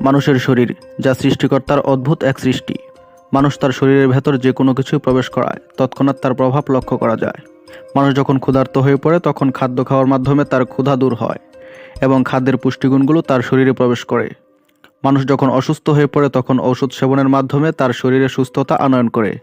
মানুষের শরীর, যা সৃষ্টিকর্তার অদ্ভুত এক সৃষ্টি। মানুষ তার শরীরের ভেতর যে কোনো কিছু প্রবেশ করায়, তৎক্ষণাৎ তার প্রভাব লক্ষ্য করা যায়। মানুষ যখন ক্ষুধার্ত হয়ে পড়ে, তখন খাদ্য খাওয়ার মাধ্যমে তার ক্ষুধা দূর হয় এবং খাদ্যের পুষ্টিগুণগুলো তার শরীরে প্রবেশ করে। মানুষ যখন অসুস্থ হয়ে পড়ে, তখন ঔষধ সেবনের মাধ্যমে তার শরীরে সুস্থতা আনয়ন করে।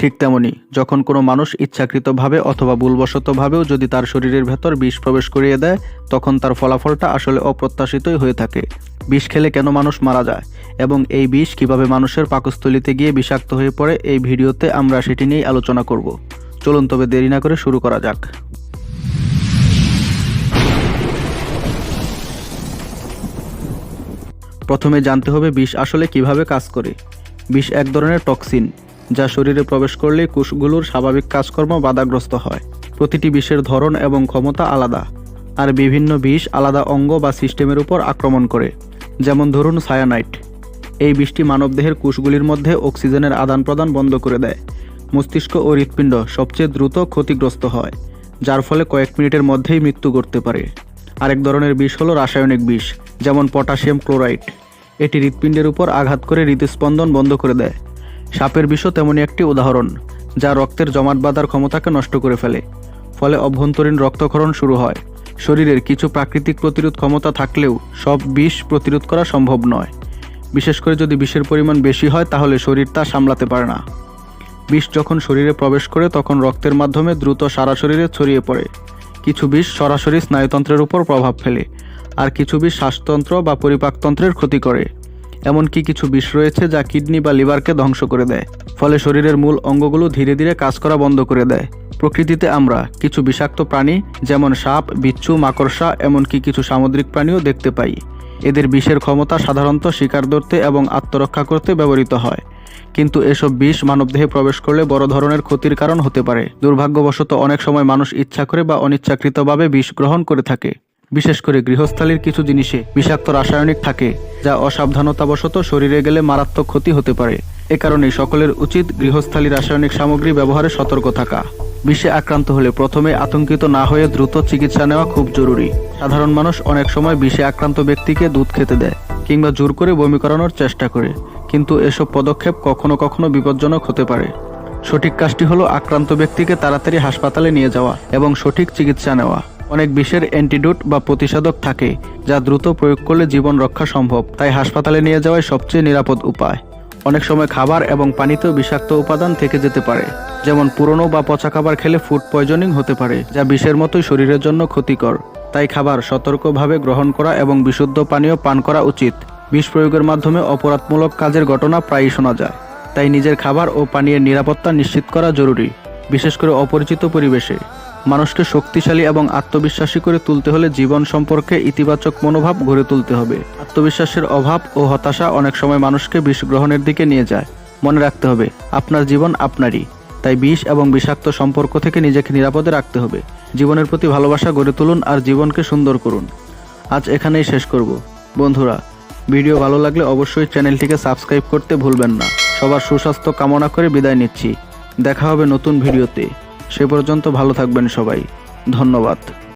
ঠিক তেমনি যখন কোনো মানুষ ইচ্ছাকৃতভাবে অথবা ভুলবশতভাবেও যদি তার শরীরের ভেতর বিষ প্রবেশ করিয়ে দেয়, তখন তার ফলাফলটা আসলে অপ্রত্যাশিতই হয়ে থাকে। বিষ খেলে কেন মানুষ মারা যায়? এবং এই বিষ কীভাবে মানুষের পাকস্থলিতে গিয়ে বিষাক্ত হয়ে পড়ে, এই ভিডিওতে আমরা সেটি নিয়েই আলোচনা করব। চলুন তবে দেরি না করে শুরু করা যাক। প্রথমে জানতে হবে বিষ আসলে কীভাবে কাজ করে। বিষ এক ধরনের টক্সিন। যা শরীরে প্রবেশ করলে কোষগুলোর স্বাভাবিক কাজকর্ম বাধাগ্রস্ত হয়। প্রতিটি বিষের ধরন এবং ক্ষমতা আলাদা, আর বিভিন্ন বিষ আলাদা অঙ্গ বা সিস্টেমের উপর আক্রমণ করে, যেমন ধরুন সায়ানাইট। এই বিষটি মানবদেহের কোষগুলির মধ্যে অক্সিজেনের আদান প্রদান বন্ধ করে দেয়। মস্তিষ্ক ও হৃৎপিণ্ড সবচেয়ে দ্রুত ক্ষতিগ্রস্ত হয়, যার ফলে কয়েক মিনিটের মধ্যেই মৃত্যু করতে পারে। আরেক ধরনের বিষ হলো রাসায়নিক বিষ, যেমন পটাশিয়াম ক্লোরাইড। এটি হৃৎপিণ্ডের উপর আঘাত করে হৃদস্পন্দন বন্ধ করে দেয়। সাপের বিষও তেমনই একটি উদাহরণ, যা রক্তের জমাট বাঁধার ক্ষমতাকে নষ্ট করে ফেলে। ফলে অভ্যন্তরীণ রক্তক্ষরণ শুরু হয়। শরীরের কিছু প্রাকৃতিক প্রতিরোধ ক্ষমতা থাকলেও সব বিষ প্রতিরোধ করা সম্ভব নয়। বিশেষ করে যদি বিষের পরিমাণ বেশি হয়, তাহলে শরীর তা সামলাতে পারে না। বিষ যখন শরীরে প্রবেশ করে, তখন রক্তের মাধ্যমে দ্রুত সারা শরীরে ছড়িয়ে পড়ে। কিছু বিষ সরাসরি স্নায়ুতন্ত্রের উপর প্রভাব ফেলে, আর কিছু বিষ শ্বাসতন্ত্র বা পরিপাকতন্ত্রের ক্ষতি করে। এমনকি কিছু বিষ রয়েছে যা কিডনি বা লিভারকে ধ্বংস করে দেয়। ফলে শরীরের মূল অঙ্গগুলো ধীরে ধীরে কাজ করা বন্ধ করে দেয়। প্রকৃতিতে আমরা কিছু বিষাক্ত প্রাণী, যেমন সাপ, বিচ্ছু, মাকড়সা, এমনকি কিছু সামুদ্রিক প্রাণীও দেখতে পাই। এদের বিষের ক্ষমতা সাধারণত শিকার ধরতে এবং আত্মরক্ষা করতে ব্যবহৃত হয়। কিন্তু এসব বিষ মানবদেহে প্রবেশ করলে বড় ধরনের ক্ষতির কারণ হতে পারে। দুর্ভাগ্যবশত অনেক সময় মানুষ ইচ্ছা করে বা অনিচ্ছাকৃতভাবে বিষ গ্রহণ করে থাকে। বিশেষ করে গৃহস্থালির কিছু জিনিসে বিষাক্ত রাসায়নিক থাকে, যা অসাবধানতাবশত শরীরে গেলে মারাত্মক ক্ষতি হতে পারে। এ কারণে সকলের উচিত গৃহস্থালী রাসায়নিক সামগ্রী ব্যবহারে সতর্ক থাকা। বিষে আক্রান্ত হলে প্রথমে আতঙ্কিত না হয়ে দ্রুত চিকিৎসা নেওয়া খুব জরুরি। সাধারণ মানুষ অনেক সময় বিষে আক্রান্ত ব্যক্তিকে দুধ খেতে দেয়, কিংবা জোর করে বমি করানোর চেষ্টা করে, কিন্তু এসব পদক্ষেপ কখনো কখনো বিপজ্জনক হতে পারে। সঠিক কাজটি হলো আক্রান্ত ব্যক্তিকে তাড়াতাড়ি হাসপাতালে নিয়ে যাওয়া এবং সঠিক চিকিৎসা নেওয়া। অনেক বিষের অ্যান্টিডোট বা প্রতিষেধক থাকে, যা দ্রুত প্রয়োগ করলে জীবন রক্ষা সম্ভব। তাই হাসপাতালে নিয়ে যাওয়াই সবচেয়ে নিরাপদ উপায়। অনেক সময় খাবার এবং পানিতেও বিষাক্ত উপাদান থেকে যেতে পারে, যেমন পুরনো বা পচা খাবার খেলে ফুড পয়জনিং হতে পারে, যা বিষের মতোই শরীরের জন্য ক্ষতিকর। তাই খাবার সতর্কভাবে গ্রহণ করা এবং বিশুদ্ধ পানীয় পান করা উচিত। বিষ প্রয়োগের মাধ্যমে অপরাধমূলক কাজের ঘটনা প্রায়ই শোনা যায়। তাই নিজের খাবার ও পানীয়ের নিরাপত্তা নিশ্চিত করা জরুরি, বিশেষ করে অপরিচিত পরিবেশে। মানুষকে শক্তিশালী এবং আত্মবিশ্বাসী করে তুলতে হলে জীবন সম্পর্কে ইতিবাচক মনোভাব গড়ে তুলতে হবে। আত্মবিশ্বাসের অভাব ও হতাশা অনেক সময় মানুষকে বিষ গ্রহণের দিকে নিয়ে যায়। মনে রাখতে হবে, আপনার জীবন আপনারই। তাই বিষ এবং বিষাক্ত সম্পর্ক থেকে নিজেকে নিরাপদে রাখতে হবে। জীবনের প্রতি ভালোবাসা গড়ে তুলুন আর জীবনকে সুন্দর করুন। আজ এখানেই শেষ করব। বন্ধুরা, ভিডিও ভালো লাগলে অবশ্যই চ্যানেলটিকে সাবস্ক্রাইব করতে ভুলবেন না। সবার সুস্বাস্থ্য কামনা করে বিদায় নিচ্ছি। দেখা হবে নতুন ভিডিওতে। সে পর্যন্ত ভালো থাকবেন সবাই। ধন্যবাদ।